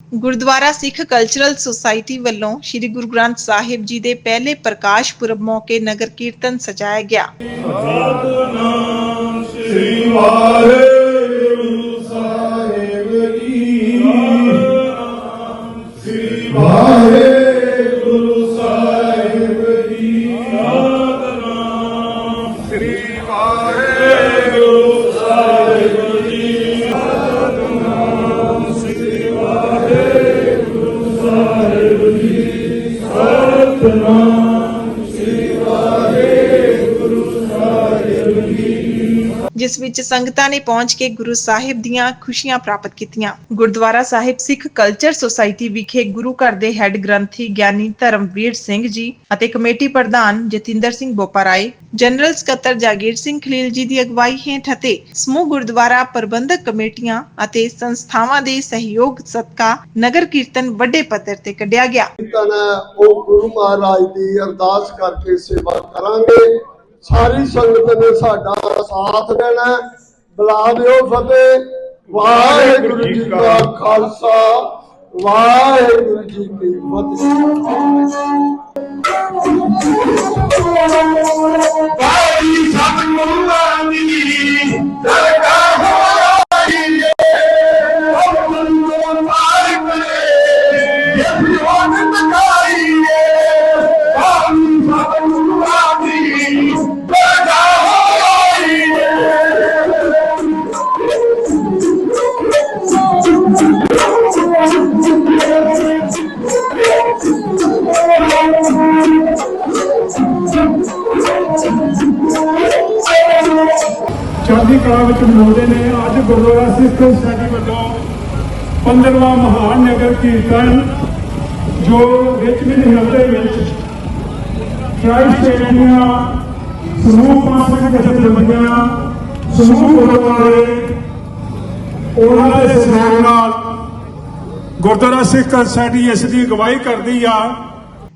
ਗੁਰਦੁਆਰਾ ਸਿੱਖ cultural society ਵੱਲੋਂ ਸ੍ਰੀ ਗੁਰੂ ਗ੍ਰੰਥ ਸਾਹਿਬ ਜੀ ਦੇ ਪਹਿਲੇ ਪ੍ਰਕਾਸ਼ ਪੁਰਬ ਮੌਕੇ ਨਗਰ ਕੀਰਤਨ ਸਜਾਇਆ ਗਿਆ। ਸ੍ਰੀ ਵਾਹਿਗੁਰੂ। ਜਿਸ ਵਿੱਚ ਸੰਗਤਾਂ ਨੇ ਪਹੁੰਚ ਕੇ ਗੁਰੂ ਸਾਹਿਬ ਦੀਆਂ ਖੁਸ਼ੀਆਂ ਪ੍ਰਾਪਤ ਕੀਤੀਆਂ। ਗੁਰਦੁਆਰਾ ਸਾਹਿਬ ਸਿੱਖ ਕਲਚਰ ਸੁਸਾਇਟੀ ਵਿਖੇ ਗੁਰੂ ਘਰ ਦੇ ਹੈੱਡ ਗ੍ਰੰਥੀ ਗਿਆਨੀ ਧਰਮਵੀਰ ਸਿੰਘ ਜੀ ਅਤੇ ਕਮੇਟੀ ਪ੍ਰਧਾਨ ਜਤਿੰਦਰ ਸਿੰਘ ਬੋਪਾਰਾਏ, ਜਨਰਲ ਸਕੱਤਰ ਜਾਗੀਰ ਸਿੰਘ ਖਲੀਲ ਜੀ ਦੀ ਅਗਵਾਈ ਹੇਠ ਅਤੇ ਸਮੂਹ ਗੁਰਦੁਆਰਾ ਪ੍ਰਬੰਧਕ ਕਮੇਟੀਆਂ ਅਤੇ ਸੰਸਥਾਵਾਂ ਦੇ ਸਹਿਯੋਗ ਸਦਕਾ ਨਗਰ ਕੀਰਤਨ ਵੱਡੇ ਪੱਧਰ ਤੇ ਕੱਢਿਆ ਗਿਆ। ਕੀਰਤਨ ਉਹ ਗੁਰੂ ਮਹਾਰਾਜ ਦੀ ਅਰਦਾਸ ਕਰਕੇ ਸੇਵਾ ਕਰਾਂਗੇ। ਸਾਰੀ ਸੰਗਤ ਨੇ ਸਾਡਾ ਸਾਥ ਦੇਣਾ ਬੁਲਾ ਦਿਓ ਫਤਿਹ। ਵਾਹਿਗੁਰੂ ਜੀ ਕਾ ਖਾਲਸਾ। ਵਾਹਿਗੁਰੂ ਜੀ ਕੀ ਫਤਿਹ। ਵਾਹਿਗੁਰੂ ਸਭ ਮੁੱਲਾਂ ਦੀ ਦਰਗਾਹ 15ਵਾਂ ਮਹਾਨ ਨਗਰ ਕੀਰਤਨ ਜੋ ਰਿਚਮਿੰਡ ਹਿੱਲ ਦੇ ਵਿੱਚ ਟ੍ਰਾਈ ਸਟੇਟ ਦੀਆਂ ਸਮੂਹ ਪਾਸਕ ਜਥੇਬੰਦੀਆਂ ਉਹਨਾਂ ਦੇ ਸਹਿਯੋਗ ਨਾਲ ਗੁਰਦੁਆਰਾ ਸਿੱਖ ਸੋਸਾਇਟੀ ਇਸ ਦੀ ਅਗਵਾਈ ਕਰਦੀ ਆ।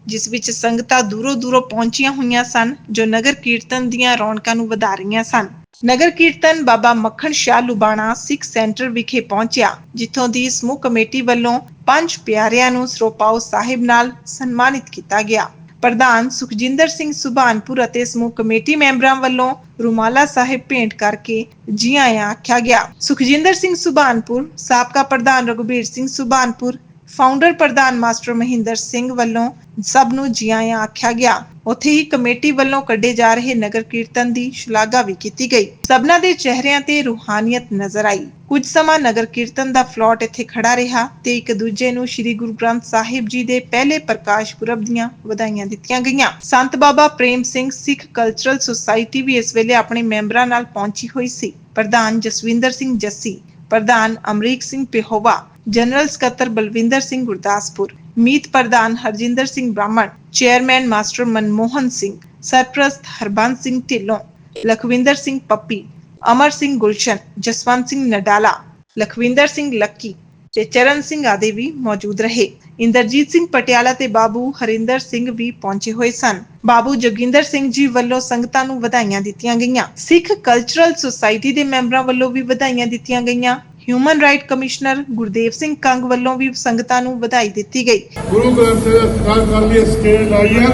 ਜਿਸ ਵਿੱਚ ਸੰਗਤਾਂ ਦੂਰੋਂ ਦੂਰੋਂ ਪਹੁੰਚੀਆਂ ਹੋਈਆਂ ਸਨ, ਜੋ ਨਗਰ ਕੀਰਤਨ ਦੀਆਂ ਰੌਣਕਾਂ ਨੂੰ ਵਧਾ ਰਹੀਆਂ ਸਨ। ਨਗਰ ਕੀਰਤਨ ਬਾਬਾ ਮੱਖਣ ਸ਼ਾਹ ਲੁਬਾਣਾ ਸਿੱਖ ਸੈਂਟਰ ਵਿਖੇ ਪਹੁੰਚਿਆ, ਜਿੱਥੋਂ ਦੀ ਸਮੂਹ ਕਮੇਟੀ ਵੱਲੋਂ ਪੰਜ ਪਿਆਰਿਆਂ ਨੂੰ ਸਰੋਪਾਓ ਸਾਹਿਬ ਨਾਲ ਸਨਮਾਨਿਤ ਕੀਤਾ ਗਿਆ। ਪ੍ਰਧਾਨ ਸੁਖਜਿੰਦਰ ਸਿੰਘ ਸੁਭਾਨਪੁਰ ਅਤੇ ਸਮੂਹ ਕਮੇਟੀ ਮੈਂਬਰਾਂ ਵੱਲੋਂ ਰੁਮਾਲਾ ਸਾਹਿਬ ਭੇਂਟ ਕਰਕੇ ਜੀ ਆਇਆਂ ਆਖਿਆ ਗਿਆ। ਸੁਖਜਿੰਦਰ ਸਿੰਘ ਸੁਭਾਨਪੁਰ, ਸਾਬਕਾ ਪ੍ਰਧਾਨ ਰਘੁਬੀਰ ਸਿੰਘ ਸੁਭਾਨਪੁਰ ਫਾਊਂਡਰ ਪ੍ਰਧਾਨ ਮਾਸਟਰ ਮਹਿੰਦਰ ਸਿੰਘ ਵੱਲੋਂ ਸਭ ਨੂੰ ਜੀ ਆਇਆਂ ਆਖਿਆ ਗਿਆ। ਉੱਥੇ ਹੀ ਕਮੇਟੀ ਵੱਲੋਂ ਕੱਢੇ ਜਾ ਰਹੇ ਨਗਰ ਕੀਰਤਨ ਦੀ ਸ਼ਲਾਘਾ ਵੀ ਕੀਤੀ ਗਈ। ਸਭਨਾਂ ਦੇ ਚਿਹਰਿਆਂ ਤੇ ਰੂਹਾਨੀਅਤ ਨਜ਼ਰ ਆਈ। ਕੁਝ ਸਮਾਂ ਨਗਰ ਕੀਰਤਨ ਦਾ ਫਲੋਟ ਇੱਥੇ ਖੜਾ ਰਿਹਾ ਤੇ ਇੱਕ ਦੂਜੇ ਨੂੰ ਸ੍ਰੀ ਗੁਰੂ ਗ੍ਰੰਥ ਸਾਹਿਬ ਜੀ ਦੇ ਪਹਿਲੇ ਪ੍ਰਕਾਸ਼ ਪੁਰਬ ਦੀਆਂ ਵਧਾਈਆਂ ਦਿੱਤੀਆਂ ਗਈਆਂ। ਸੰਤ ਬਾਬਾ ਪ੍ਰੇਮ ਸਿੰਘ ਸਿੱਖ ਕਲਚਰਲ ਸੁਸਾਇਟੀ ਵੀ ਇਸ ਵੇਲੇ ਆਪਣੇ ਮੈਂਬਰਾਂ ਨਾਲ ਪਹੁੰਚੀ ਹੋਈ ਸੀ। ਪ੍ਰਧਾਨ ਜਸਵਿੰਦਰ ਸਿੰਘ ਜੱਸੀ, ਪ੍ਰਧਾਨ ਅਮਰੀਕ ਸਿੰਘ ਪਿਹੋਵਾ ਜਨਰਲ ਸਕੱਤਰ ਬਲਵਿੰਦਰ ਸਿੰਘ ਗੁਰਦਾਸਪੁਰ, ਮੀਤ ਪ੍ਰਧਾਨ ਹਰਜਿੰਦਰ ਸਿੰਘ ਬ੍ਰਾਹਮਣ, ਚੇਅਰਮੈਨ ਮਾਸਟਰ ਮਨਮੋਹਨ ਸਿੰਘ, ਸਰਪ੍ਰਸਤ ਹਰਬੰਸ ਸਿੰਘ ਢਿੱਲੋਂ, ਲਖਵਿੰਦਰ ਸਿੰਘ ਪੱਪੀ, ਅਮਰ ਸਿੰਘ ਗੁਲਸ਼ਨ, ਜਸਵੰਤ ਸਿੰਘ ਨਡਾਲਾ, ਲਖਵਿੰਦਰ ਸਿੰਘ ਲੱਕੀ ਤੇ ਚਰਨ ਸਿੰਘ ਆਦਿ ਵੀ ਮੌਜੂਦ ਰਹੇ। ਇੰਦਰਜੀਤ ਸਿੰਘ ਪਟਿਆਲਾ ਤੇ ਬਾਬੂ ਹਰਿੰਦਰ ਸਿੰਘ ਵੀ ਪਹੁੰਚੇ ਹੋਏ ਸਨ। ਬਾਬੂ ਜੋਗਿੰਦਰ ਸਿੰਘ ਜੀ ਵੱਲੋਂ ਸੰਗਤਾਂ ਨੂੰ ਵਧਾਈਆਂ ਦਿੱਤੀਆਂ ਗਈਆਂ। ਸਿੱਖ ਕਲਚਰਲ ਸੁਸਾਇਟੀ ਦੇ ਮੈਂਬਰਾਂ ਵੱਲੋਂ ਵੀ ਵਧਾਈਆਂ ਦਿੱਤੀਆਂ ਗਈਆਂ। Human right commissioner Gurdev Singh Kang ਵੱਲੋਂ ਵੀ ਸੰਗਤਾਂ ਨੂੰ ਵਧਾਈ ਦਿੱਤੀ ਗਈ। ਗੁਰੂ ਗ੍ਰੰਥ ਸਾਹਿਬ ਸਤਿਕਾਰ ਕਰਨ ਲਈ ਸਟੇਜ ਲਾਈ ਹੈ।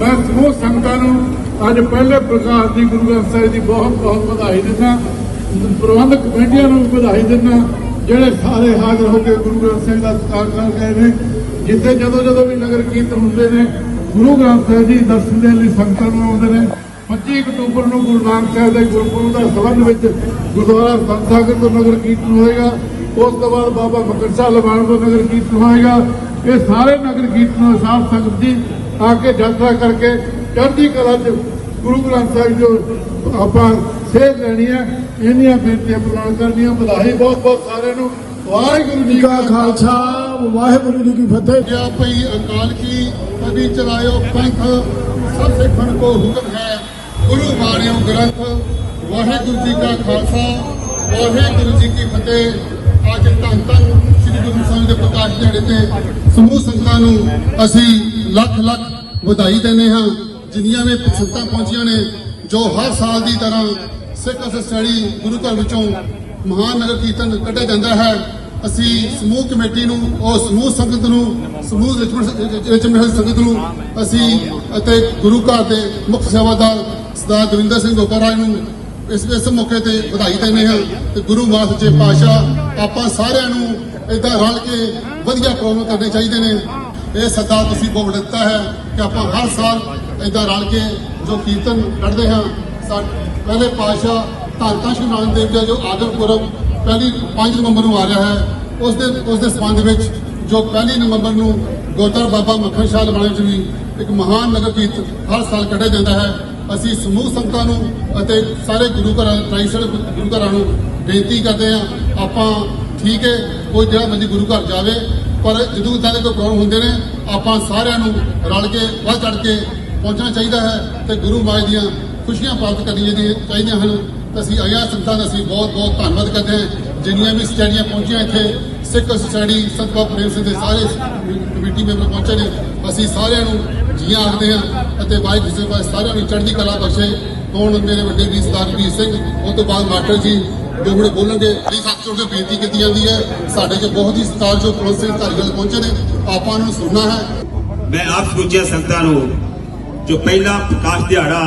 ਮੈਂ ਸਮੂਹ ਸੰਗਤਾਂ ਨੂੰ ਅੱਜ ਪਹਿਲੇ ਪ੍ਰਕਾਸ਼ ਦੀ ਗੁਰੂ ਗ੍ਰੰਥ ਸਾਹਿਬ ਦੀ ਬਹੁਤ ਬਹੁਤ ਵਧਾਈ ਦਿੰਦਾ ਪ੍ਰਬੰਧਕ ਕਮੇਟੀਆਂ ਨੂੰ ਵਧਾਈ ਦਿੰਦਾ ਜਿਹੜੇ ਸਾਰੇ ਹਾਜ਼ਰ ਹੋ ਕੇ ਗੁਰੂ ਗ੍ਰੰਥ ਸਾਹਿਬ ਦਾ ਸਤਿਕਾਰ ਕਰ ਗਏ ਨੇ, ਜਿੱਥੇ ਜਦੋਂ ਜਦੋਂ ਵੀ ਨਗਰ ਕੀਰਤਨ ਹੁੰਦੇ ਨੇ, ਗੁਰੂ ਗ੍ਰੰਥ ਸਾਹਿਬ ਜੀ ਦਰਸ਼ਨ ਦੇਣ ਲਈ ਸੰਗਤਾਂ ਨੂੰ ਆਉਂਦੇ ਨੇ। 25 ਅਕਤੂਬਰ ਨੂੰ ਗੁਰੂ ਨਾਨਕ ਸਾਹਿਬ ਦੇ ਗੁਰਪੁਰਬ ਦਾ ਸਬੰਧ ਵਿੱਚ ਗੁਰਦੁਆਰਾ ਸੰਤ ਸਾਗਰ ਤੋਂ ਨਗਰ ਕੀਰਤਨ ਹੋਏਗਾ। ਉਸ ਤੋਂ ਬਾਅਦ ਬਾਬਾ ਮਕਰ ਸਾਹਿਬ ਲਵਾਣ ਤੋਂ ਨਗਰ ਕੀਰਤਨ ਹੋਏਗਾ। ਇਹ ਸਾਰੇ ਨਗਰ ਕੀਰਤਨ ਸਾਹਿਬ ਸੰਗਤ ਜੀ ਆ ਕੇ ਯਾਤਰਾ ਕਰਕੇ ਚੜ੍ਹਦੀ ਕਲਾ ਚ ਗੁਰੂ ਗ੍ਰੰਥ ਸਾਹਿਬ ਜੋ ਆਪਾਂ ਸੇਧ ਲੈਣੀ ਹੈ ਇਹਨੀਆਂ ਬੇਨਤੀਆਂ ਪ੍ਰਦਾਨ ਕਰਨੀਆਂ। ਵਧਾਈ ਬਹੁਤ ਬਹੁਤ ਸਾਰਿਆਂ ਨੂੰ। ਵਾਹਿਗੁਰੂ ਜੀ ਕਾ ਖਾਲਸਾ, ਵਾਹਿਗੁਰੂ ਜੀ ਕੀ ਫਤਿਹ। ਗਿਆ ਭਈ ਅਕਾਲ ਕੀ, ਕਦੀ ਚਲਾਇਓ ਪੰਥ, ਸਭ ਸਿੱਖਣ ਕੋ ਹੁਕਮ ਹੈ। ਗੁਰੂ ਬਾਣਿਓ ਗ੍ਰੰਥ, ਵਾਹਿਗੁਰੂ ਜੀ ਕਾ ਖਾਲਸਾ, ਵਾਹਿਗੁਰੂ ਜੀ ਕੀ ਫਤਿਹ। ਅੱਜ ਧੰਨ ਧੰਨ ਸ੍ਰੀ ਗੁਰੂ ਸਾਹਿਬ ਦੇ ਪ੍ਰਕਾਸ਼ ਦਿਹਾੜੇ ਤੇ ਸਮੂਹ ਸੰਗਤਾਂ ਨੂੰ ਅਸੀਂ ਲੱਖ ਲੱਖ ਵਧਾਈ ਦਿੰਦੇ ਹਾਂ। ਜਿੰਨੀਆਂ ਵੀ ਸੰਗਤਾਂ ਪਹੁੰਚੀਆਂ ਨੇ, ਜੋ ਹਰ ਸਾਲ ਦੀ ਤਰ੍ਹਾਂ ਸਿੱਖ ਸਟੱਡੀ ਗੁਰੂ ਘਰ ਵਿੱਚੋਂ ਮਹਾਨ ਨਗਰ ਕੀਰਤਨ ਕੱਢਿਆ ਜਾਂਦਾ ਹੈ। ਅਸੀਂ ਸਮੂਹ ਕਮੇਟੀ ਨੂੰ, ਉਹ ਸਮੂਹ ਸੰਗਤ ਨੂੰ, ਸਮੂਹ ਰਿਚਮੰਡ ਸੰਗਤ ਨੂੰ ਅਸੀਂ ਅਤੇ ਗੁਰੂ ਘਰ ਦੇ ਮੁੱਖ ਸੇਵਾਦਾਰ ਸਰਦਾਰ ਦਵਿੰਦਰ ਸਿੰਘ ਗੋਪਾਰਾਜ ਨੂੰ ਇਸ ਇਸ ਮੌਕੇ ਤੇ ਵਧਾਈ ਦਿੰਦੇ ਹਾਂ ਤੇ ਗੁਰੂ ਮਾਸ ਸੱਚੇ ਪਾਤਸ਼ਾਹ ਆਪਾਂ ਸਾਰਿਆਂ ਨੂੰ ਇਦਾਂ ਰਲ ਕੇ ਵਧੀਆ ਪ੍ਰੋਗਰਾਮ ਕਰਨੇ ਚਾਹੀਦੇ ਨੇ। ਇਹ ਸੱਦਾ ਤੁਸੀਂ ਬਹੁਤ ਦਿੱਤਾ ਹੈ ਕਿ ਆਪਾਂ ਹਰ ਸਾਲ ਇਦਾਂ ਰਲ ਕੇ ਜੋ ਕੀਰਤਨ ਕੱਢਦੇ ਹਾਂ, ਸਾ- ਪਹਿਲੇ ਪਾਤਸ਼ਾਹ ਧੰਨ ਧੰਨ ਸ਼੍ਰੀ ਨਾਨਕ ਦੇਵ ਜੀ ਦਾ ਜੋ ਆਦਰ ਪੁਰਬ ਪਹਿਲੀ 5 ਨਵੰਬਰ ਨੂੰ ਆ ਰਿਹਾ ਹੈ, ਉਸ ਦੇ ਉਸ ਦੇ ਸੰਬੰਧ ਵਿੱਚ ਜੋ ਪਹਿਲੀ ਨਵੰਬਰ ਨੂੰ ਗੁਰਦੁਆਰਾ ਬਾਬਾ ਮੱਖਣ ਸ਼ਾਹ ਲਵਾਣੇ ਵਿੱਚ ਵੀ ਇੱਕ ਮਹਾਨ ਨਗਰ ਕੀਰਤਨ ਹਰ ਸਾਲ ਕੱਢਿਆ ਜਾਂਦਾ ਹੈ। ਅਸੀਂ ਸਮੂਹ ਸੰਗਤਾਂ ਨੂੰ ਅਤੇ ਸਾਰੇ ਗੁਰੂ ਘਰਾਂ ਟ੍ਰਾਈਸਲ ਗੁਰੂ ਘਰਾਂ ਨੂੰ ਬੇਨਤੀ ਕਰਦੇ ਹਾਂ, ਆਪਾਂ ਠੀਕ ਹੈ, ਕੋਈ ਜਿਹੜਾ ਮਰਜ਼ੀ ਗੁਰੂ ਘਰ ਜਾਵੇ, ਪਰ ਜਦੋਂ ਇਦਾਂ ਦੇ ਕੋਈ ਪ੍ਰੋਗਰਾਮ ਹੁੰਦੇ ਨੇ, ਆਪਾਂ ਸਾਰਿਆਂ ਨੂੰ ਰਲ ਕੇ, ਵੱਧ ਚੜ ਕੇ ਪਹੁੰਚਣਾ ਚਾਹੀਦਾ ਹੈ ਤੇ ਗੁਰੂ ਮਾਈ ਦੀਆਂ ਖੁਸ਼ੀਆਂ ਪ੍ਰਾਪਤ ਕਰਨੀਆਂ ਚਾਹੀਦੀਆਂ ਚਾਹੀਦੀਆਂ ਹਨ। ਤਾਂ ਅਸੀਂ ਆਇਆ ਸੰਗਤਾਂ ਦਾ ਅਸੀਂ ਬਹੁਤ ਬਹੁਤ ਧੰਨਵਾਦ ਕਰਦੇ ਹਾਂ। ਜਿੰਨੀਆਂ ਵੀ ਸਟੇਡੀਆਂ ਪਹੁੰਚੀਆਂ ਇੱਥੇ ਸਿੱਖ ਸੋਸਾਇਟੀ ਸੰਤ ਪ੍ਰੇਮ ਸਿੰਘ ਦੇ ਸਾਰੇ ਕਮੇਟੀ ਮੈਂਬਰ ਪਹੁੰਚੇ ਨੇ। ਅਸੀਂ ਸਾਰਿਆਂ ਨੂੰ ਜੀਆਂ ਆਖਦੇ ਹਾਂ ਅਤੇ ਵਾਹਿਗੁਰੂ ਜੀ ਪਾਸ ਸਾਰਿਆਂ ਨੂੰ ਚੜ੍ਹਦੀ ਕਲਾ ਬਖਸ਼ੇ। ਹੁਣ ਮੇਰੇ ਵੱਡੇ ਵੀਰ, ਸਰਦਾਰ ਸਿੰਘ ਉਸ ਤੋਂ ਬਾਅਦ ਮਾਸਟਰ ਜੀ, ਜੋ ਹੁਣ ਬੋਲਣਗੇ, ਬੜੀ ਹੱਥ ਜੋੜ ਕੇ ਬੇਨਤੀ ਕੀਤੀ ਜਾਂਦੀ ਹੈ। ਸਾਡੇ 'ਚ ਬਹੁਤ ਹੀ ਸਤਿਕਾਰਯੋਗ ਪੁਲਿਸ ਸਿੰਘ ਧਾਰੀਵਾਲ ਪਹੁੰਚੇ ਨੇ, ਆਪਾਂ ਉਹਨਾਂ ਨੂੰ ਸੁਣਨਾ ਹੈ। ਮੈਂ ਆਪ ਸਮੁੱਚੀਆਂ ਸੰਗਤਾਂ ਨੂੰ, ਜੋ ਪਹਿਲਾ ਪ੍ਰਕਾਸ਼ ਦਿਹਾੜਾ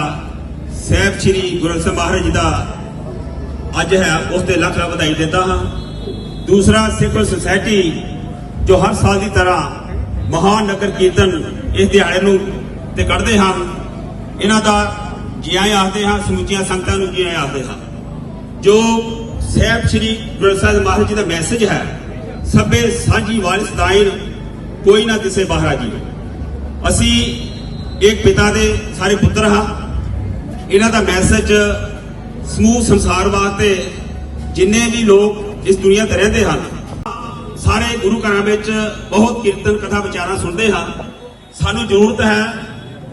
ਸਹਿਬ ਸ੍ਰੀ ਗੁਰੂ ਸਾਹਿਬ ਮਹਾਰਾਜ ਦਾ ਅੱਜ ਹੈ, ਉਸ ਤੇ ਲੱਖ ਲੱਖ ਵਧਾਈ ਦਿੰਦਾ ਹਾਂ। ਦੂਸਰਾ ਸਿਵਲ ਸੁਸਾਇਟੀ ਜੋ ਹਰ ਸਾਲ ਦੀ ਤਰ੍ਹਾਂ ਮਹਾਨ ਨਗਰ ਕੀਰਤਨ ਇਸ ਦਿਹਾੜੇ ਨੂੰ ਤੇ ਕੱਢਦੇ ਹਨ ਇਹਨਾਂ ਦਾ ਜੀ ਆਇਆਂ ਆਖਦੇ ਹਾਂ, ਸਮੁੱਚੀਆਂ ਸੰਗਤਾਂ ਨੂੰ ਜੀ ਆਇਆਂ ਆਖਦੇ ਹਾਂ। ਜੋ ਸਹਿਬ ਸ੍ਰੀ ਗੁਰੂ ਸਾਹਿਬ ਮਹਾਰਾਜ ਜੀ ਦਾ ਮੈਸੇਜ ਹੈ, ਸਭੇ ਸਾਂਝੀ ਵਾਰਿਸ ਦਾਇਰ ਕੋਈ ਨਾ ਕਿਸੇ ਬਾਹਰਾ ਜੀ ਅਸੀਂ ਇੱਕ ਪਿਤਾ ਦੇ ਸਾਰੇ ਪੁੱਤਰ ਹਾਂ। ਇਹਨਾਂ ਦਾ ਮੈਸੇਜ ਸਮੂਹ ਸੰਸਾਰ ਵਾਸਤੇ ਜਿੰਨੇ ਵੀ ਲੋਕ ਇਸ ਦੁਨੀਆ ਤੇ ਰਹਿੰਦੇ ਹਨ। ਸਾਰੇ ਗੁਰੂ ਘਰਾਂ ਵਿੱਚ ਬਹੁਤ ਕੀਰਤਨ ਕਥਾ ਵਿਚਾਰਾਂ ਸੁਣਦੇ ਹਾਂ। ਸਾਨੂੰ ਜ਼ਰੂਰਤ ਹੈ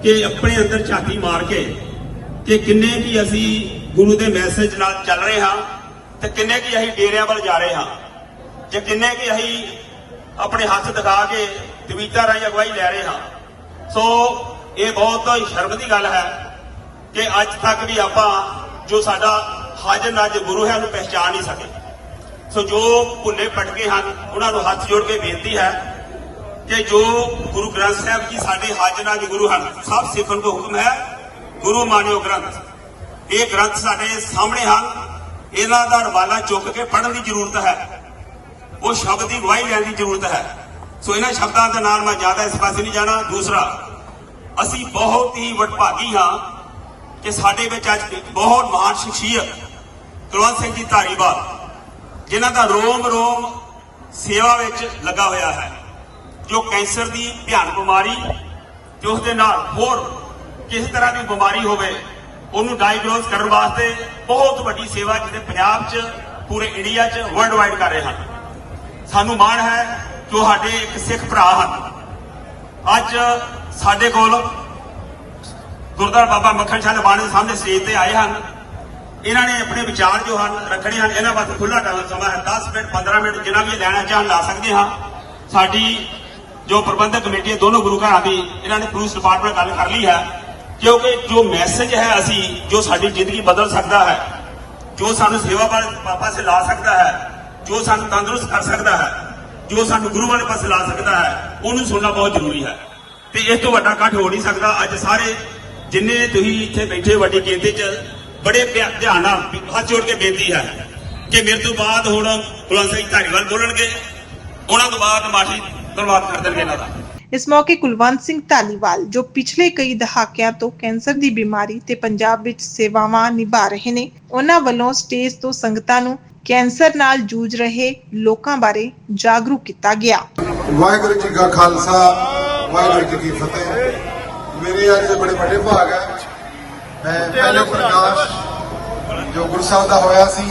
ਕਿ ਆਪਣੇ ਅੰਦਰ ਝਾਤੀ ਮਾਰ ਕੇ ਕਿ ਕਿੰਨੇ ਕੀ ਅਸੀਂ ਗੁਰੂ ਦੇ ਮੈਸੇਜ ਨਾਲ ਚੱਲ ਰਹੇ ਹਾਂ ਤੇ ਕਿੰਨੇ ਕੀ ਅਸੀਂ ਡੇਰਿਆਂ ਵੱਲ ਜਾ ਰਹੇ ਹਾਂ ਜੇ ਕਿੰਨੇ ਕੀ ਅਸੀਂ ਆਪਣੇ ਹੱਥ ਦਿਖਾ ਕੇ ਤਵੀਤਾ ਰਾਹੀਂ ਅਗਵਾਈ ਲੈ ਰਹੇ ਹਾਂ। ਸੋ ਇਹ ਬਹੁਤ ਸ਼ਰਮ ਦੀ ਗੱਲ ਹੈ ਕਿ ਅੱਜ ਤੱਕ ਵੀ ਆਪਾਂ ਜੋ ਸਾਡਾ ਹਾਜ਼ਰ ਨਾਜ਼ਰ ਗੁਰੂ ਹੈ ਉਹਨੂੰ ਪਹਿਚਾਨ ਨਹੀਂ ਸਕੇ। ਸੋ ਜੋ ਭੁੱਲੇ ਭਟਕੇ ਹਨ, ਉਹਨਾਂ ਨੂੰ ਹੱਥ ਜੋੜ ਕੇ ਬੇਨਤੀ ਹੈ ਕਿ ਜੋ ਗੁਰੂ ਗ੍ਰੰਥ ਸਾਹਿਬ ਜੀ ਸਾਡੇ ਹਾਜ਼ਰ ਨਾਜ਼ਰ ਗੁਰੂ ਹਨ, ਸਭ ਸਿੱਖਣ ਕੋ ਹੁਕਮ ਹੈ, ਗੁਰੂ ਮਾਨਿਓ ਗ੍ਰੰਥ। ਇਹ ਗ੍ਰੰਥ ਸਾਡੇ ਸਾਹਮਣੇ ਹਨ, ਇਹਨਾਂ ਦਾ ਰਵਾਲਾ ਚੁੱਕ ਕੇ ਪੜ੍ਹਨ ਦੀ ਜ਼ਰੂਰਤ ਹੈ। ਉਹ ਸ਼ਬਦ ਦੀ ਗਵਾਹੀ ਲੈਣ ਦੀ ਜ਼ਰੂਰਤ ਹੈ। ਸੋ ਇਹਨਾਂ ਸ਼ਬਦਾਂ ਦੇ ਨਾਲ ਮੈਂ ਜ਼ਿਆਦਾ ਇਸ ਪਾਸੇ ਨਹੀਂ ਜਾਣਾ। ਦੂਸਰਾ, ਅਸੀਂ ਬਹੁਤ ਹੀ ਵਡਭਾਗੀ ਹਾਂ ਕਿ ਸਾਡੇ ਵਿੱਚ ਅੱਜ ਬਹੁਤ ਮਹਾਨ ਸ਼ਖਸੀਅਤ ਕੁਲਵੰਤ ਸਿੰਘ ਜੀ ਧਾਰੀਵਾਲ ਜਿਨ੍ਹਾਂ ਦਾ ਰੋਮ ਰੋਮ ਸੇਵਾ ਵਿੱਚ ਲੱਗਾ ਹੋਇਆ ਹੈ, ਜੋ ਕੈਂਸਰ ਦੀ ਭਿਆਨਕ ਬਿਮਾਰੀ, ਜੋ ਉਸ ਦੇ ਨਾਲ ਹੋਰ ਕਿਸ ਤਰ੍ਹਾਂ ਦੀ ਬਿਮਾਰੀ ਹੋਵੇ, ਉਹਨੂੰ ਡਾਇਗਨੋਸ ਕਰਨ ਵਾਸਤੇ ਬਹੁਤ ਵੱਡੀ ਸੇਵਾ ਜਿਹੜੇ ਪੰਜਾਬ 'ਚ, ਪੂਰੇ ਇੰਡੀਆ 'ਚ ਵਰਲਡ ਵਾਈਡ ਕਰ ਰਹੇ ਹਨ। ਸਾਨੂੰ ਮਾਣ ਹੈ ਕਿ ਸਾਡੇ ਇੱਕ ਸਿੱਖ ਭਰਾ ਹਨ। ਅੱਜ ਸਾਡੇ ਕੋਲ ਗੁਰਦੁਆਰਾ ਬਾਬਾ ਮੱਖਣ ਸ਼ਾਹ ਲਵਾਣੇ ਦੇ ਸਾਹਮਣੇ ਸਟੇਜ ਤੇ ਆਏ ਹਨ। ਇਹਨਾਂ ਨੇ ਆਪਣੇ ਵਿਚਾਰ ਜੋ ਹਨ ਰੱਖਣੇ ਹਨ, ਇਹਨਾਂ ਵਾਸਤੇ ਖੁੱਲਾ ਟਾਈਮ ਸਮਾਂ ਹੈ। 10 ਮਿੰਟ 15 ਮਿੰਟ ਜਿੰਨਾ ਵੀ ਲੈਣਾ ਚਾਹਣ ਲਾ ਸਕਦੇ ਹਾਂ। ਸਾਡੀ ਜੋ ਪ੍ਰਬੰਧਕ ਕਮੇਟੀ ਹੈ, ਦੋਨੋਂ ਗੁਰੂ ਘਰਾਂ ਦੀ, ਇਹਨਾਂ ਨੇ ਪੁਲਿਸ ਡਿਪਾਰਟਮੈਂਟ ਗੱਲ ਕਰ ਲਈ ਹੈ। ਕਿਉਂਕਿ ਜੋ ਮੈਸੇਜ ਹੈ ਅਸੀਂ, ਜੋ ਸਾਡੀ ਜ਼ਿੰਦਗੀ ਬਦਲ ਸਕਦਾ ਹੈ, ਜੋ ਸਾਨੂੰ ਸੇਵਾ ਵਾਲੇ ਪਾਸੇ ਲਾ ਸਕਦਾ ਹੈ, ਜੋ ਸਾਨੂੰ ਤੰਦਰੁਸਤ ਕਰ ਸਕਦਾ ਹੈ, ਜੋ ਸਾਨੂੰ ਗੁਰੂ ਵਾਲੇ ਪਾਸੇ ਲਾ ਸਕਦਾ ਹੈ, ਉਹਨੂੰ ਸੁਣਨਾ ਬਹੁਤ ਜ਼ਰੂਰੀ ਹੈ। ਤੇ ਇਸ ਤੋਂ ਵੱਡਾ ਇਕੱਠ ਹੋ ਨਹੀਂ ਸਕਦਾ। ਅੱਜ ਸਾਰੇ ਜਿੰਨੇ ਤੁਸੀਂ ਇੱਥੇ ਬੈਠੇ ਹੋ, ਵੱਡੀ ਗਿਣਤੀ 'ਚ ਬੜੇ ਧਿਆਨ ਨਾਲ ਹੱਥ ਜੋੜ ਕੇ ਬੇਨਤੀ ਹੈ ਕਿ ਮੇਰੇ ਤੋਂ ਬਾਅਦ ਹੁਣ ਕੁਲਵੰਤ ਸਿੰਘ ਧਾਰੀਵਾਲ ਬੋਲਣਗੇ। ਉਹਨਾਂ ਤੋਂ ਬਾਅਦ ਮਾਸ਼ੀ ਧੰਨਵਾਦ ਕਰ ਦੇਣਗੇ ਇਹਨਾਂ ਦਾ। ਇਸ ਮੌਕੇ ਕੁਲਵੰਤ ਸਿੰਘ ਧਾਲੀਵਾਲ ਜੋ ਪਿਛਲੇ ਕਈ ਦਹਾਕਿਆਂ ਤੋਂ ਕੈਂਸਰ ਦੀ ਬਿਮਾਰੀ ਤੇ ਪੰਜਾਬ ਵਿੱਚ ਸੇਵਾਵਾਂ ਨਿਭਾ ਰਹੇ ਨੇ ਉਹਨਾਂ ਵੱਲੋਂ ਸਟੇਜ ਤੋਂ ਸੰਗਤਾਂ ਨੂੰ ਕੈਂਸਰ ਨਾਲ ਜੂਝ ਰਹੇ ਲੋਕਾਂ ਬਾਰੇ ਜਾਗਰੂਕ ਕੀਤਾ ਗਿਆ। ਵਾਹਿਗੁਰੂ ਜੀ ਕਾ ਖਾਲਸਾ ਵਾਹਿਗੁਰੂ ਜੀ ਕੀ ਫਤਿਹ। ਮੇਰੇ ਅੱਜ ਬੜੇ ਵੱਡੇ ਭਾਗ ਹੈ। ਮੈਂ ਪਹਿਲੇ ਪ੍ਰਕਾਸ਼ ਜੋ ਗੁਰੂ ਸਾਹਿਬ ਦਾ ਹੋਇਆ ਸੀ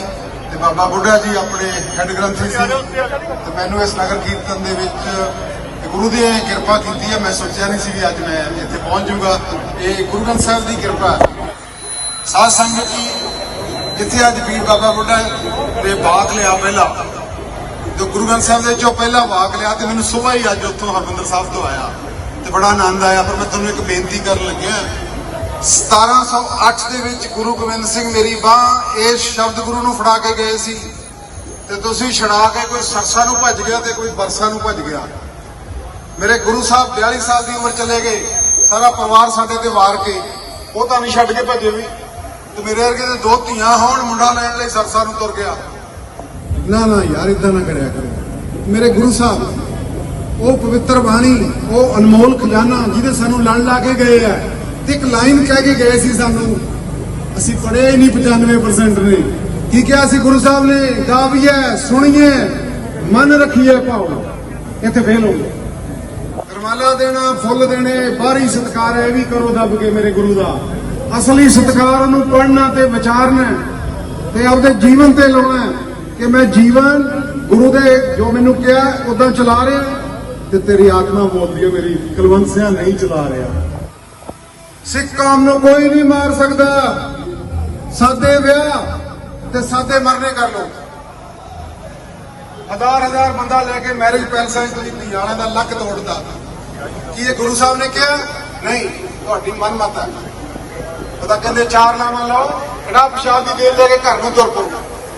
ਤੇ ਬਾਬਾ ਬੁੱਢਾ ਜੀ ਆਪਣੇ ਹੈੱਡ ਗ੍ਰੰਥੀ ਸੀ। ਤੇ ਮੈਨੂੰ ਇਸ ਨਗਰ ਕੀਰਤਨ ਦੇ ਵਿੱਚ ਗੁਰੂ ਦੀ ਕਿਰਪਾ ਕੀਤੀ ਹੈ। ਮੈਂ ਸੋਚਿਆ ਨਹੀਂ ਸੀ ਵੀ ਅੱਜ ਮੈਂ ਇੱਥੇ ਪਹੁੰਚ ਜਾਊਗਾ। ਇਹ ਗੁਰੂ ਗ੍ਰੰਥ ਸਾਹਿਬ ਦੀ ਕਿਰਪਾ ਹੈ। ਸਾਧ ਸੰਗਤ ਜੀ, ਜਿੱਥੇ ਅੱਜ ਪੀਰ ਬਾਬਾ ਬੁੱਢਾ ਨੇ ਬਾਗ ਲਿਆ ਪਹਿਲਾਂ ਜੋ ਗੁਰੂ ਗ੍ਰੰਥ ਸਾਹਿਬ ਦੇ ਚੋਂ ਪਹਿਲਾ ਵਾਕ ਲਿਆ ਤੇ ਮੈਨੂੰ ਸੁਬਾਹ ਹੀ ਅੱਜ ਉੱਥੋਂ ਹਰਮੰਦਰ ਸਾਹਿਬ ਤੋਂ ਆਇਆ। ਤੇ ਬੜਾ ਆਨੰਦ ਆਇਆ। ਪਰ ਮੈਂ ਤੁਹਾਨੂੰ ਇੱਕ ਬੇਨਤੀ ਕਰਨ ਲੱਗਿਆ। 1708 ਦੇ ਵਿੱਚ ਗੁਰੂ ਗੋਬਿੰਦ ਸਿੰਘ ਮੇਰੀ ਬਾਹ ਇਸ ਸ਼ਬਦ ਗੁਰੂ ਨੂੰ ਫੜਾ ਕੇ ਗਏ ਸੀ। ਤੇ ਤੁਸੀਂ ਛੜਾ ਕੇ ਕੋਈ ਸਰਸਾ ਨੂੰ ਭੱਜ ਗਿਆ ਤੇ ਕੋਈ ਬਰਸਾ ਨੂੰ ਭੱਜ ਗਿਆ। ਮੇਰੇ ਗੁਰੂ ਸਾਹਿਬ 42 ਸਾਲ ਦੀ ਉਮਰ ਚਲੇ ਗਏ। ਸਾਰਾ ਪਰਿਵਾਰ ਸਾਡੇ ਤੇ ਵਾਰ ਕੇ ਉਹ ਤਾਂ ਨਹੀਂ ਛੱਡ ਕੇ ਭੱਜੇ ਵੀ। ਤੇ ਮੇਰੇ ਵਰਗੇ ਦੇ ਦੋ ਧੀਆਂ ਹੋਣ, ਮੁੰਡਾ ਲੈਣ ਲਈ ਸਰਸਾ ਨੂੰ ਤੁਰ ਗਿਆ। ਨਾ ਨਾ ਯਾਰ ਇਦਾਂ ਨਾ ਕਰਿਆ ਕਰੋ। ਮੇਰੇ ਗੁਰੂ ਸਾਹਿਬ, ਉਹ ਪਵਿੱਤਰ ਬਾਣੀ, ਉਹ ਅਨਮੋਲ ਖਜ਼ਾਨਾ ਜਿਹਦੇ ਸਾਨੂੰ ਲੜ ਲਾ ਕੇ ਗਏ ਆ। ਤੇ ਇੱਕ ਲਾਈਨ ਕਹਿ ਕੇ ਗਏ ਸੀ ਸਾਨੂੰ, ਅਸੀਂ ਪੜ੍ਹੇ ਹੀ ਨਹੀਂ 95% ਨੇ। ਕੀ ਕਿਹਾ ਸੀ ਗੁਰੂ ਸਾਹਿਬ ਨੇ? ਗਾਵੀਏ, ਸੁਣੀਏ, ਮਨ ਰੱਖੀਏ ਭਾਉ ਇੱਥੇ ਫੇਲ ਹੋ ਗਏ। ਕਰਮਾਲਾ ਦੇਣਾ, ਫੁੱਲ ਦੇਣੇ, ਬਾਹਰੀ ਸਤਕਾਰ ਇਹ ਵੀ ਕਰੋ ਦੱਬ ਕੇ ਮੇਰੇ ਗੁਰੂ ਦਾ। ਅਸਲੀ ਸਤਕਾਰ ਨੂੰ ਪੜ੍ਹਨਾ ਤੇ ਵਿਚਾਰਨਾ ਤੇ ਆਪਦੇ ਜੀਵਨ ਤੇ ਲਾਉਣਾ ਕਿ ਮੈਂ ਜੀਵਨ ਗੁਰੂ ਦੇ ਜੋ ਮੈਨੂੰ ਕਿਹਾ ਉਦਾਂ ਚਲਾ ਰਿਹਾ। ਤੇ ਤੇਰੀ ਆਤਮਾ ਬੋਲਦੀ ਹੈ ਮੇਰੀ, ਕੁਲਵੰਤ ਸਿਆ ਨਹੀਂ ਚਲਾ ਰਿਹਾ। ਸਿੱਖ ਕੌਮ ਨੂੰ ਕੋਈ ਨਹੀਂ ਮਾਰ ਸਕਦਾ। ਸਾਦੇ ਵਿਆਹ ਤੇ ਸਾਦੇ ਮਰਨੇ ਕਰ ਲੋ ਹਜ਼ਾਰ ਹਜ਼ਾਰ ਬੰਦਾ ਲੈ ਕੇ ਮੈਰਿਜ ਪੈਲਸਾਂ 'ਚ ਤੁਸੀਂ ਧੀਆਣਾ ਦਾ ਲੱਕ ਤੋੜਦਾ ਕੀ ਇਹ ਗੁਰੂ ਸਾਹਿਬ ਨੇ ਕਿਹਾ? ਨਹੀਂ, ਤੁਹਾਡੀ ਮਨਮਤ ਹੈ। ਉਹਦਾ ਕਹਿੰਦੇ, ਚਾਰ ਨਾਮਾਂ ਲਓ, ਕਿਹੜਾ ਪ੍ਰਸ਼ਾਦ ਦੀ ਦੇਰ ਲੈ ਕੇ ਘਰ ਨੂੰ ਤੁਰ ਪਓ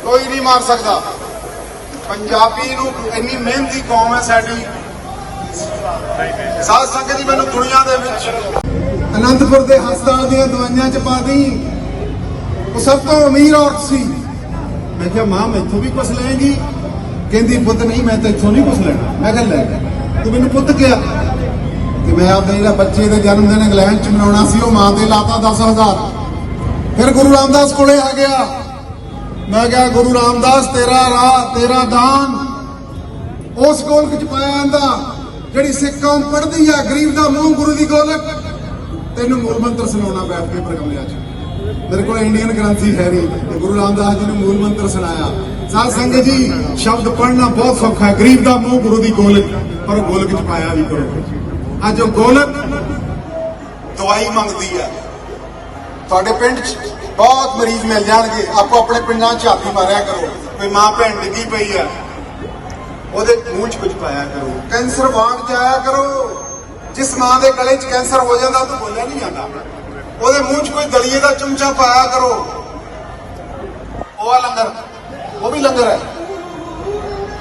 ਕੋਈ ਨਹੀਂ ਮਾਰ ਸਕਦਾ। ਪੰਜਾਬੀ ਨੂੰ ਇੰਨੀ ਮਿਹਨਤੀ ਕੌਮ ਹੈ ਸਾਡੀ। ਸਾਧ ਸੰਗਤ ਜੀ, ਮੈਨੂੰ ਦੁਨੀਆ ਦੇ ਵਿੱਚ ਅਨੰਦਪੁਰ ਦੇ ਹਸਪਤਾਲ ਦੀਆਂ ਦਵਾਈਆਂ ਚ ਪਾ ਦੀ ਉਹ ਸਭ ਤੋਂ ਅਮੀਰ ਔਰਤ ਸੀ। ਮੈਂ ਕਿਹਾ, ਮਾਂ ਮੈਥੋਂ ਵੀ ਕੁਝ ਲੈਂਗੀ? ਕਹਿੰਦੀ, ਪੁੱਤ, ਨਹੀਂ, ਮੈਂ ਤਾਂ ਇੱਥੋਂ ਨਹੀਂ ਕੁਝ ਲੈਣਾ। ਮੈਂ ਕਿਹਾ, ਲੈ ਤੂੰ ਮੈਨੂੰ ਪੁੱਤ ਕਿਹਾ। ਕਿ ਮੈਂ ਆਪਦੇ ਜਿਹੜਾ ਬੱਚੇ ਦੇ ਜਨਮ ਦਿਨ ਇੰਗਲੈਂਡ ਚ ਮਨਾਉਣਾ ਸੀ, ਉਹ ਮਾਂ ਦੇ ਲਾਤਾ 10000 ਫਿਰ ਗੁਰੂ ਰਾਮਦਾਸ ਕੋਲੇ ਆ ਗਿਆ। ਮੈਂ ਕਿਹਾ, ਗੁਰੂ ਰਾਮਦਾਸ, ਤੇਰਾ ਰਾਹ ਤੇਰਾ ਦਾਨ। ਉਸ ਗੋਲਕ ਚ ਪਾਇਆ ਜਾਂਦਾ ਜਿਹੜੀ ਸਿੱਖਾਂ ਕੌਮ ਪੜ੍ਹਦੀ ਆ, ਗਰੀਬ ਦਾ ਮੂੰਹ ਗੁਰੂ ਦੀ ਗੋਲਕ। ਤੈਨੂੰ ਮੂਲ ਮੰਤਰ ਸੁਣਾਉਣਾ ਬੈਠ ਕੇ ਪ੍ਰਗਮਲਿਆ ਚ। ਮੇਰੇ ਕੋਲ ਇੰਡੀਅਨ ਗ੍ਰੰਥੀ ਹੈ ਨਹੀਂ। ਗੁਰੂ ਰਾਮਦਾਸ ਜੀ ਨੇ ਮੂਲ ਮੰਤਰ ਸੁਣਾਇਆ। ਸਾਧ ਸੰਗਤ ਜੀ, ਸ਼ਬਦ ਪੜ੍ਹਨਾ ਬਹੁਤ ਸੌਖਾ ਹੈ। ਗਰੀਬ ਦਾ ਮੂੰਹ ਗੁਰੂ ਦੀ ਗੋਲਕ, ਪਰ ਗੋਲਕ ਚ ਪਾਇਆ ਵੀ ਕਰੋ। ਅੱਜ ਉਹ ਗੋਲਕ ਦਵਾਈ ਮੰਗਦੀ ਹੈ। ਤੁਹਾਡੇ ਪਿੰਡ 'ਚ ਬਹੁਤ ਮਰੀਜ਼ ਮਿਲ ਜਾਣਗੇ। ਆਪੋ ਆਪਣੇ ਪਿੰਡਾਂ 'ਚ ਝਾਤੀ ਮਾਰਿਆ ਕਰੋ। ਕੋਈ ਮਾਂ ਭੈਣ ਡਿੱਗੀ ਪਈ ਆ ਉਹਦੇ ਮੂੰਹ 'ਚ ਕੁਝ ਪਾਇਆ ਕਰੋ। ਕੈਂਸਰ ਵਾਰਡ ਜਾਇਆ ਕਰੋ। ਜਿਸ ਮਾਂ ਦੇ ਗਲੇ 'ਚ ਕੈਂਸਰ ਹੋ ਜਾਂਦਾ, ਉਹ ਬੋਲਿਆ ਨਹੀਂ ਜਾਂਦਾ। ਉਹਦੇ ਮੂੰਹ 'ਚ ਕੋਈ ਦਲੀਏ ਦਾ ਚਮਚਾ ਪਾਇਆ ਕਰੋ। ਉਹ ਆ ਲੰਗਰ। ਉਹ ਵੀ ਲੰਗਰ ਹੈ।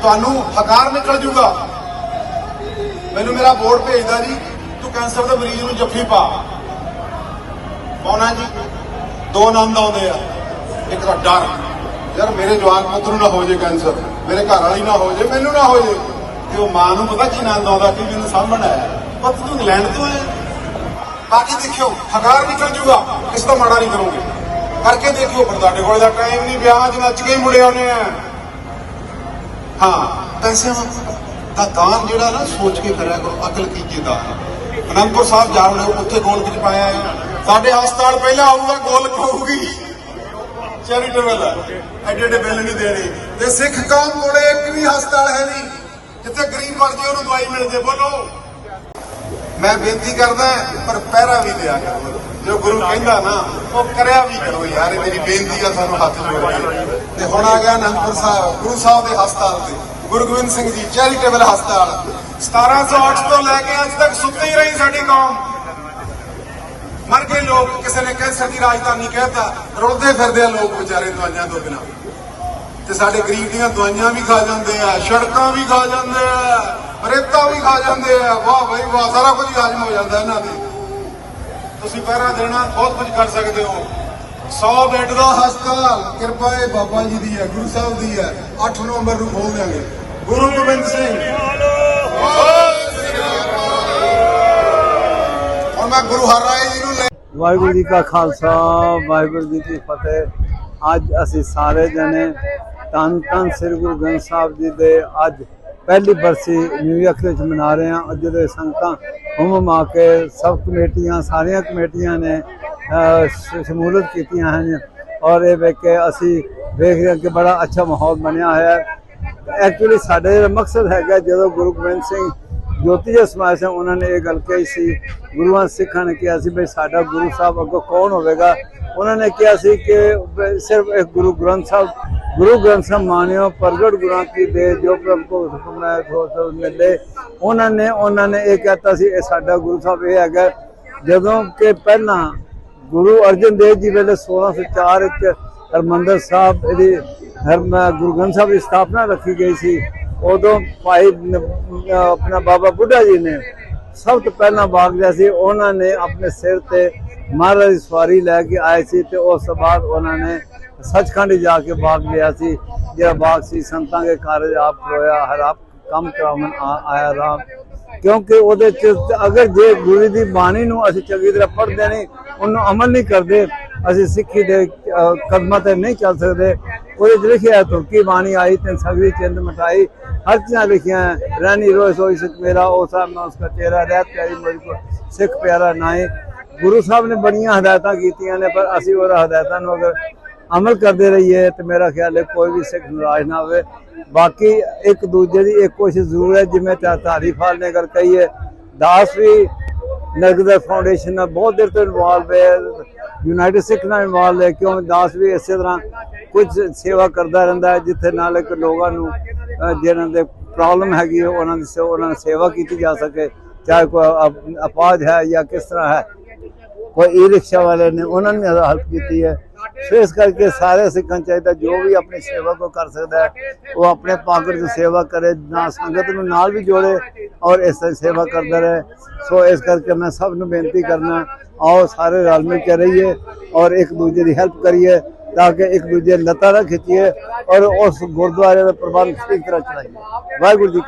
ਤੁਹਾਨੂੰ ਹਕਾਰ ਨਿਕਲ ਜੂਗਾ। ਮੈਨੂੰ ਮੇਰਾ ਬੋਰਡ ਭੇਜਦਾ ਜੀ, ਤੂੰ ਕੈਂਸਰ ਦੇ ਮਰੀਜ਼ ਨੂੰ ਜੱਫੀ ਪਾ। ਪਾਉਣਾ ਜੀ? ਦੋ ਆਨੰਦ ਆਉਂਦੇ ਆ। ਇੱਕ ਤਾਂ ਡਰ। ਯਾਰ ਮੇਰੇ ਜਵਾਨ ਪੁੱਤ ਨੂੰ ਨਾ ਹੋ ਜੇ ਕੈਂਸਰ। ਮੇਰੇ ਘਰ ਵਾਲੀ ਨਾ ਹੋ ਜੇ, ਮੈਨੂੰ ਨਾ ਹੋ ਜੇ। ਤੇ ਉਹ ਮਾਂ ਨੂੰ ਪਤਾ ਕੀ ਆਨੰਦ ਆਉਂਦਾ, ਕਿ ਮੈਨੂੰ ਸਾਂਭਣਾ ਹੈ? ਪੁੱਤ ਤੂੰ ਇੰਗਲੈਂਡ ਤੋਂ ਆਇਆ ਬਾਕੀ ਦੇਖਿਓ ਹਕਾਰ ਨਿਕਲ ਜੂਗਾ ਕਿਸ ਦਾ ਮਾੜਾ ਨਹੀਂ ਕਰੋਗੇ। ਕਰਕੇ ਦੇਖਿਓ ਫਿਰ ਤੁਹਾਡੇ ਕੋਲ ਦਾ ਟਾਈਮ ਨਹੀਂ ਵਿਆਹਾਂ 'ਚ ਨੱਚ ਕੇ ਮੁੜੇ ਆਉਣੇ ਆ। ਹਾਂ, ਪੈਸੇ ਦਾ ਦਾਨ ਜਿਹੜਾ ਨਾ, ਸੋਚ ਕੇ ਕਰਿਆ ਕਰੋ, ਅਕਲ ਕੀਜੇ ਦਾ। ਅਨੰਦਪੁਰ ਸਾਹਿਬ ਜਾ ਰਹੇ ਉੱਥੇ ਗੋਲਕ ਚ ਪਾਇਆ ਹੈ। ਸਾਡੇ ਹਸਪਤਾਲ ਪਹਿਲਾਂ ਆਊਗਾ ਗੋਲਕ ਹੋਊਗੀ ਚੈਰੀਟੇਬਲ ਐਡੇ ਐਡੇ ਬਿੱਲ ਨਹੀਂ ਦੇਣੇ। ਤੇ ਸਿੱਖ ਕੌਮ ਕੋਲੇ ਇੱਕ ਵੀ ਹਸਪਤਾਲ ਹੈ ਨਹੀਂ, ਜਿੱਥੇ ਗਰੀਬ ਮਰ ਉਹਨੂੰ ਦਵਾਈ ਮਿਲ ਜੇ, ਬੋਲੋ। ਮੈਂ ਬੇਨਤੀ ਕਰਦਾ, ਪਰ ਪਹਿਰਾ ਵੀ ਦਿਆ ਕਰੋ। ਜੋ ਗੁਰੂ ਕਹਿੰਦਾ ਨਾ, ਉਹ ਕਰਿਆ ਵੀ ਕਰੋ ਯਾਰ, ਇਹ ਮੇਰੀ ਬੇਨਤੀ ਆ, ਸਾਨੂੰ ਹੱਥ ਜੋੜ ਕੇ। ਤੇ ਹੁਣ ਆ ਗਿਆ ਅਨੰਦਪੁਰ ਸਾਹਿਬ, ਗੁਰੂ ਸਾਹਿਬ ਦੇ ਹਸਪਤਾਲ ਤੇ, ਗੁਰੂ ਗੋਬਿੰਦ ਸਿੰਘ ਜੀ ਚੈਰੀਟੇਬਲ ਹਸਪਤਾਲ। 1708 ਤੋਂ ਲੈ ਕੇ ਅੱਜ ਤੱਕ ਸੁੱਤੀ ਰਹੀ ਸਾਡੀ ਕੌਮ। ਮਰ ਗਏ ਲੋਕ, ਕਿਸੇ ਨੇ ਕੈਂਸਰ ਦੀ ਰਾਜਧਾਨੀ ਕਹਿਤਾ ਰੁਲਦੇ ਫਿਰਦੇ ਆ ਲੋਕ ਵਿਚਾਰੇ ਦਵਾਈਆਂ ਤੋਂ ਬਿਨਾਂ। ਤੇ ਸਾਡੇ ਗਰੀਬ ਦੀਆਂ ਦਵਾਈਆਂ ਵੀ ਖਾ ਜਾਂਦੇ ਆ, ਸੜਕਾਂ ਵੀ ਖਾ ਜਾਂਦੇ ਆ। ਰੇਤਾ ਵੀ ਖਾ ਜਾਂਦੇ ਆ, ਵਾਹ ਬਈ ਵਾਹ, ਸਾਰਾ ਕੁਝ ਹਾਜ਼ਮ ਹੋ ਜਾਂਦਾ ਇਹਨਾਂ ਦੇ। ਤੁਸੀਂ ਪਹਿਰਾ ਦੇਣਾ, ਬਹੁਤ ਕੁਝ ਕਰ ਸਕਦੇ ਹੋ। 100 ਬੈੱਡ ਦਾ ਹਸਪਤਾਲ, ਕਿਰਪਾ ਇਹ ਬਾਬਾ ਜੀ ਦੀ ਹੈ, ਗੁਰੂ ਸਾਹਿਬ ਦੀ ਹੈ। 8 ਨਵੰਬਰ ਨੂੰ ਖੋਲ ਦਿਆਂਗੇ। ਗੁਰੂ ਗੋਬਿੰਦ ਸਿੰਘ। ਹੁਣ ਮੈਂ ਗੁਰੂ ਹਰਰਾਏ ਜੀ ਨੂੰ ਲੈ ਵਾਹਿਗੁਰੂ ਜੀ ਕਾ ਖਾਲਸਾ, ਵਾਹਿਗੁਰੂ ਜੀ ਕੀ ਫਤਿਹ। ਅੱਜ ਅਸੀਂ ਸਾਰੇ ਜਣੇ ਧੰਨ ਧੰਨ ਸ੍ਰੀ ਗੁਰੂ ਗ੍ਰੰਥ ਸਾਹਿਬ ਜੀ ਦੇ ਅੱਜ ਪਹਿਲੀ ਬਰਸੀ ਨਿਊਯਾਰਕ ਵਿੱਚ ਮਨਾ ਰਹੇ ਹਾਂ। ਅੱਜ ਦੇ ਸੰਗਤਾਂ ਹੁਮ ਆ ਕੇ ਸਭ ਕਮੇਟੀਆਂ, ਸਾਰੀਆਂ ਕਮੇਟੀਆਂ ਨੇ ਸ਼ਮੂਲਤ ਕੀਤੀਆਂ ਹਨ ਔਰ ਇਹ ਵੇਖ ਕੇ ਅਸੀਂ ਵੇਖ ਰਹੇ ਹਾਂ ਕਿ ਬੜਾ ਅੱਛਾ ਮਾਹੌਲ ਬਣਿਆ ਹੋਇਆ ਹੈ। ਐਕਚੁਅਲੀ ਸਾਡੇ ਜਿਹੜਾ ਮਕਸਦ ਹੈਗਾ ਜਦੋਂ ਗੁਰੂ ਗੋਬਿੰਦ ਸਿੰਘ ਜੋਤੀ ਜੀ ਸਮਾਜ ਸੇ ਉਹਨਾਂ ਨੇ ਇਹ ਗੱਲ ਕਹੀ ਸੀ ਗੁਰੂਆਂ ਸਿੱਖਾਂ ਨੇ ਕਿਹਾ ਸੀ ਵੀ ਸਾਡਾ ਗੁਰੂ ਸਾਹਿਬ ਅੱਗੋਂ ਕੌਣ ਹੋਵੇਗਾ? ਉਹਨਾਂ ਨੇ ਕਿਹਾ ਸੀ ਕਿ ਸਿਰਫ ਇੱਕ ਗੁਰੂ ਗ੍ਰੰਥ ਸਾਹਿਬ ਗੁਰੂ ਗ੍ਰੰਥ ਸਾਹਿਬ ਮਾਨਿਓ, ਪ੍ਰਗਟ ਗੁਰਾਂ ਕੀ ਦੇ, ਜੋ ਪ੍ਰਭ ਕੋ ਹੁਕਮ ਹੈ, ਸੋ ਸੋ ਮਿਲੇ। ਉਹਨਾਂ ਨੇ ਉਹਨਾਂ ਨੇ ਇਹ ਕਹਤਾ ਸੀ, ਇਹ ਸਾਡਾ ਗੁਰੂ ਸਾਹਿਬ ਇਹ ਹੈਗਾ, ਜਦੋਂ ਕਿ ਪਹਿਲਾਂ ਗੁਰੂ ਅਰਜਨ ਦੇਵ ਜੀ ਵੇਲੇ 1604 ਵਿੱਚ ਹਰਮੰਦਰ ਸਾਹਿਬ ਇਹਦੀ ਗੁਰੂ ਗ੍ਰੰਥ ਸਾਹਿਬ ਦੀ ਸਥਾਪਨਾ ਰੱਖੀ ਗਈ ਸੀ, ਉਦੋਂ ਭਾਈ ਆਪਣਾ ਬਾਬਾ ਬੁੱਢਾ ਜੀ ਨੇ ਸਭ ਤੋਂ ਪਹਿਲਾਂ ਬਾਗ ਲਿਆ ਸੀ। ਉਹਨਾਂ ਨੇ ਆਪਣੇ ਸਿਰ ਤੇ ਮਹਾਰਾਜ ਦੀ ਸਵਾਰੀ ਲੈ ਕੇ ਆਏ ਸੀ ਤੇ ਉਸ ਤੋਂ ਬਾਅਦ ਉਹਨਾਂ ਨੇ ਸੱਚਖੰਡ ਜਾ ਕੇ ਬਾਗ ਲਿਆ ਸੀ। ਜਿਹੜਾ ਬਾਗ ਸੀ, ਸੰਤਾਂ ਦੇ ਕਾਰਜ ਆਪ ਹੋਇਆ, ਹਰ ਆਪ ਕੰਮ ਕਰਾਉਣ ਆਇਆ ਰਾਮ ਕਿਉਂਕਿ ਉਹਦੇ ਚ ਅਗਰ ਜੇ ਗੁਰੂ ਦੀ ਬਾਣੀ ਨੂੰ ਅਸੀਂ ਚੰਗੀ ਤਰ੍ਹਾਂ ਪੜ੍ਹਦੇ ਨਹੀਂ, ਉਹਨੂੰ ਅਮਲ ਨਹੀਂ ਕਰਦੇ, ਅਸੀਂ ਸਿੱਖੀ ਦੇ ਕਦਮਾਂ ਤੇ ਨਹੀਂ ਚੱਲ ਸਕਦੇ। ਉਹਦੇ ਚ ਲਿਖਿਆ ਤੁਰਕੀ ਬਾਣੀ ਆਈ ਤੇ ਸਗਰੀ ਚਿੰਦ ਮਟਾਈ ਹਰ ਚੀਜ਼ਾਂ ਲਿਖੀਆਂ ਹੈ। ਰਹਿਣੀ ਰੋਏ ਸੋਈ, ਸਿੱਖ, ਮੇਰਾ, ਉਹ ਸਾਹਿਬ ਮੈਂ ਉਸका ਚਿਹਰਾ, ਰਹਿਤ, ਪਿਆਰੀ ਮੁਝਕੋ ਸਿੱਖ, ਪਿਆਰਾ ਨਾਏ ਗੁਰੂ ਸਾਹਿਬ ਨੇ ਬੜੀਆਂ ਹਦਾਇਤਾਂ ਕੀਤੀਆਂ ਨੇ, ਪਰ ਅਸੀਂ ਉਹ ਹਦਾਇਤਾਂ ਨੂੰ ਅਗਰ ਅਮਲ ਕਰਦੇ ਰਹੀਏ ਤੇ ਮੇਰਾ ਖਿਆਲ ਹੈ ਕੋਈ ਵੀ ਸਿੱਖ ਨਾਰਾਜ਼ ਨਾ ਹੋਵੇ। ਬਾਕੀ ਇੱਕ ਦੂਜੇ ਦੀ ਇੱਕ ਕੋਸ਼ਿਸ਼ ਜ਼ਰੂਰ ਹੈ, ਜਿਵੇਂ ਤਾਂ ਤਾਰੀਫਾਲ ਨੇ ਗੱਲ ਕਹੀ ਹੈ। ਦਾਸ ਵੀ ਨਗਦਰ ਫਾਊਂਡੇਸ਼ਨ ਨਾਲ ਬਹੁਤ ਦੇਰ ਤੋਂ ਇਨਵੋਲਵ ਹੈ ਯੂਨਾਈਟਿਡ ਸਿੱਖ ਨਾਲ ਇਨਵੋਲਵ ਹੈ, ਕਿਉਂ ਦਾਸ ਵੀ ਇਸੇ ਤਰ੍ਹਾਂ ਕੁਝ ਸੇਵਾ ਕਰਦਾ ਰਹਿੰਦਾ ਹੈ, ਜਿੱਥੇ ਨਾਲ ਇੱਕ ਲੋਕਾਂ ਨੂੰ ਜਿਹਨਾਂ ਦੇ ਪ੍ਰੋਬਲਮ ਹੈਗੀ ਉਹਨਾਂ ਦੀ ਸੇ- ਉਹਨਾਂ ਦੀ ਸੇਵਾ ਕੀਤੀ ਜਾ ਸਕੇ, ਚਾਹੇ ਕੋਈ ਅਪਾਜ ਹੈ ਜਾਂ ਕਿਸ ਤਰ੍ਹਾਂ ਹੈ। ਕੋਈ ਈ ਰਿਕਸ਼ਾ ਵਾਲੇ ਨੇ, ਉਹਨਾਂ ਨੇ ਹੈਲਪ ਕੀਤੀ ਹੈ। ਇਸ ਕਰਕੇ ਸਾਰੇ ਸਿੱਖਣ ਚਾਹੀਦਾ ਜੋ ਵੀ ਆਪਣੀ ਸੇਵਾ ਕੋ ਕਰ ਸਕਦਾ ਉਹ ਆਪਣੇ ਪਾਕਰ ਦੀ ਸੇਵਾ ਕਰੇ, ਨਾ ਸੰਗਤ ਨੂੰ ਨਾਲ ਵੀ ਜੋੜੇ ਔਰ ਇਸ ਤਰ੍ਹਾਂ ਸੇਵਾ ਕਰਦਾ ਰਹੇ। ਸੋ ਇਸ ਕਰਕੇ ਮੈਂ ਸਭ ਨੂੰ ਬੇਨਤੀ ਕਰਨਾ, ਆਓ ਸਾਰੇ ਰਲ ਮਿਲ ਕੇ ਰਹੀਏ ਔਰ ਇੱਕ ਦੂਜੇ ਦੀ ਹੈਲਪ ਕਰੀਏ ਤਾਂ ਕਿ ਇੱਕ ਦੂਜੇ ਦੀ ਲੱਤਾਂ ਨਾ ਖਿੱਚੀਏ ਔਰ ਉਸ ਗੁਰਦੁਆਰੇ ਦਾ ਪ੍ਰਬੰਧ ਠੀਕ ਤਰ੍ਹਾਂ ਚਲਾਈਏ। ਵਾਹਿਗੁਰੂ ਜੀ